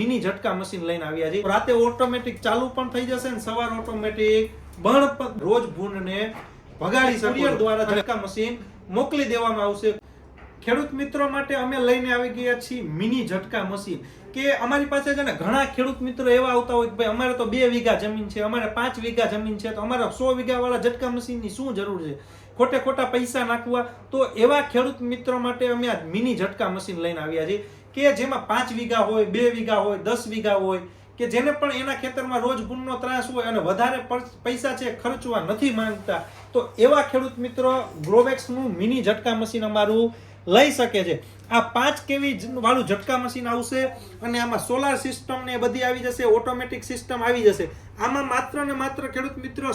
Mini ઝટકા machine લઈને આવ્યા છે. રાતે ઓટોમેટિક ચાલુ પણ થઈ જશે ને સવાર ઓટોમેટિક બળ રોજ ભૂંડને ભગાડી શકો દ્વારા ઝટકા મશીન મોકલી દેવામાં આવશે. ખેડૂત મિત્રો માટે અમે લઈને આવી ગયા છીએ મિની ઝટકા મશીન કે અમારી પાસે છે ને ઘણા ખેડૂત મિત્રો એવા આવતા હોય કે ભાઈ અમારે તો બે વીઘા જમીન છે અમારે પાંચ વીઘા જમીન છે તો અમારે સો વીઘા વાળા ઝટકા મશીનની શું જરૂર છે? ખોટે ખોટા પૈસા નાખવા, તો એવા ખેડૂત મિત્રો માટે અમે આ મિની ઝટકા મશીન લઈને આવ્યા છીએ કે જેમાં પાંચ વીઘા હોય, બે વીઘા હોય, દસ વીઘા હોય, કે જેને પણ એના ખેતરમાં રોજ ગુણનો ત્રાસ હોય અને વધારે પૈસા છે ખર્ચવા નથી માંગતા, તો એવા ખેડૂત મિત્રો ગ્રોવેક્સનું મિની ઝટકા મશીન અમારું લઈ શકે છે. આ પાંચ કેવી વાળું ઝટકા મશીન આવશે અને આમાં સોલાર સિસ્ટમ ને બધી આવી જશે, ઓટોમેટિક સિસ્ટમ આવી જશે. આમાં માત્ર ને માત્ર ખેડૂત મિત્રો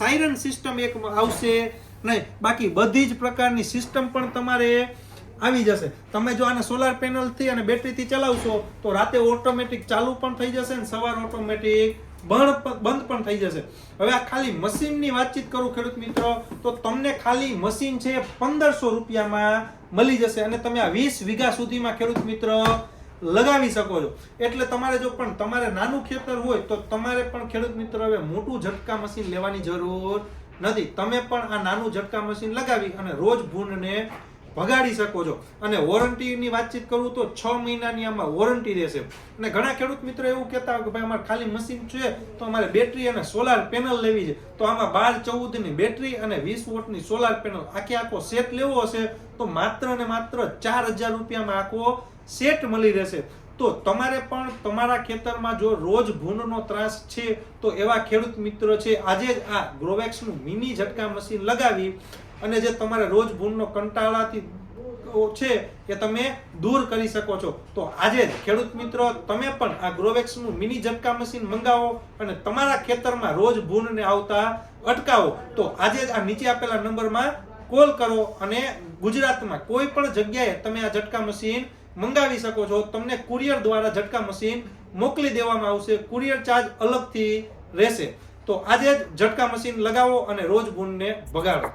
સાયરન સિસ્ટમ એક આવશે. નહીં, બાકી બધી જ પ્રકારની સિસ્ટમ પણ તમારે આવી જશે. તમે જો આને સોલાર પેનલથી અને બેટરીથી ચલાવશો, તો રાતે ઓટોમેટિક ચાલુ પણ થઈ જશે ને સવાર ઓટોમેટિક બંધ બંધ પણ થઈ જશે. હવે આ ખાલી મશીનની વાતચીત કરું ખેડૂત મિત્રો, તો તમને ખાલી મશીન છે પંદરસો રૂપિયામાં મળી જશે અને તમે આ વીસ વીઘા સુધીમાં ખેડૂત મિત્ર લગાવી શકો છો. એટલે તમારે જો પણ તમારે નાનું ખેતર હોય, તો તમારે પણ ખેડૂત મિત્ર હવે મોટું ઝટકા મશીન લેવાની જરૂર નથી. તમે પણ આ નાનું ઝટકા મશીન લગાવી અને રોજ ભૂંડને ભગાડી શકો છો. અને વોરંટીની વાતચીત કરું તો છ મહિનાની આમાં વોરંટી રહેશે. અને ઘણા ખેડૂત મિત્રો એવું કહેતા હોય કે ભાઈ, અમારે ખાલી મશીન છે, તો અમારે બેટરી અને સોલાર પેનલ લેવી છે. તો આમાં બાર ચૌદની બેટરી અને વીસ વોટની સોલાર પેનલ આખે આખો સેટ લેવો હશે, તો માત્ર ને માત્ર ચાર હજાર રૂપિયામાં આખો સેટ મળી રહેશે. તો તમારે પણ તમારા ખેતરમાં જો રોજ ભૂંડનો ત્રાસ છે, તો એવા ખેડૂત મિત્રો છે, આજે જ આ ગ્રોવેક્સનું મિની ઝટકા મશીન લગાવી અને જે તમારે રોજ ભૂંડનો કંટાળાથી છે, એ તમે દૂર કરી શકો છો. તો આજે જ ખેડૂત મિત્રો, તમે પણ આ ગ્રોવેક્સનું મિની ઝટકા મશીન મંગાવો અને તમારા ખેતરમાં રોજ ભૂંડને આવતા અટકાવો. તો આજે જ આ નીચે આપેલા નંબરમાં કોલ કરો અને ગુજરાતમાં કોઈ પણ જગ્યાએ તમે આ ઝટકા મશીન મંગાવી શકો છો. તમને કુરિયર દ્વારા ઝટકા મશીન મોકલી દેવામાં આવશે. કુરિયર ચાર્જ અલગથી રહેશે. તો આજે જ ઝટકા મશીન લગાવો અને રોજ ગુણને ભગાડો